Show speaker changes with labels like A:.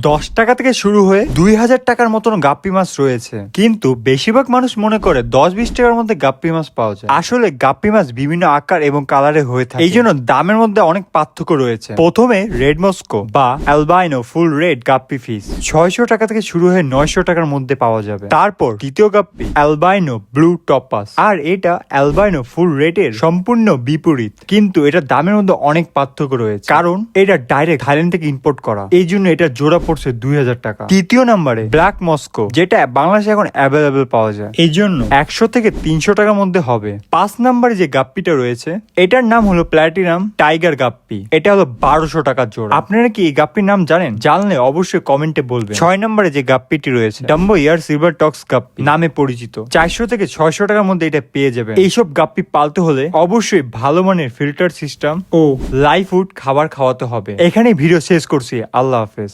A: দশ টাকা থেকে শুরু হয়ে দুই হাজার টাকার মতন গাপ্পি মাছ রয়েছে। কিন্তু বেশিরভাগ মানুষ মনে করে দশ বিশ টাকার মধ্যে গাপ্পি মাছ পাওয়া যায়। আসলে গাপ্পি মাছ বিভিন্ন আকার এবং কালারে হয়ে থাকে। এই জন্য দামের মধ্যে অনেক পার্থক্য রয়েছে। প্রথমে রেড মস্কো বা albino full red guppy fish ছয়শো টাকা থেকে শুরু হয়ে নয়শো টাকার মধ্যে পাওয়া যাবে। তারপর দ্বিতীয় গাপ্পি অ্যালবাইনো ব্লু টপাস আর এটা অ্যালবাইনো ফুল রেটের সম্পূর্ণ বিপরীত। কিন্তু এটা দামের মধ্যে অনেক পার্থক্য রয়েছে। কারণ এটা ডাইরেক্ট থাইল্যান্ড থেকে ইম্পোর্ট করা। এই জন্য এটা জোড়া পড়ছে দুই হাজার টাকা। তৃতীয় নম্বরে। ব্ল্যাক মস্কো যেটা বাংলাদেশে এখন অ্যাভেলেবেল পাওয়া যায়। এই জন্য একশো থেকে তিনশো টাকার মধ্যে হবে। পাঁচ নম্বরে যে গাপ্পিটা রয়েছে এটার নাম হলো প্ল্যাটিনাম টাইগার গাপ্পি। এটা হলো বারোশো টাকার জোড়া। আপনারা কি এই গাপ্পির নাম জানেন? জানলে অবশ্যই কমেন্টে বলবেন। ছয় নম্বরে যে গাপ্পিটি রয়েছে ডাম্বো ইয়ার সিলভার টক্স গাপ্পি নামে পরিচিত। চারশো থেকে ছয়শো টাকার মধ্যে এটা পেয়ে যাবেন। এইসব গাপ্পি পালতে হলে অবশ্যই ভালো মানের ফিল্টার সিস্টেম ও লাইফ ফুড খাবার খাওয়াতে হবে। এখানে ভিডিও শেষ করছি। আল্লাহ হাফেজ।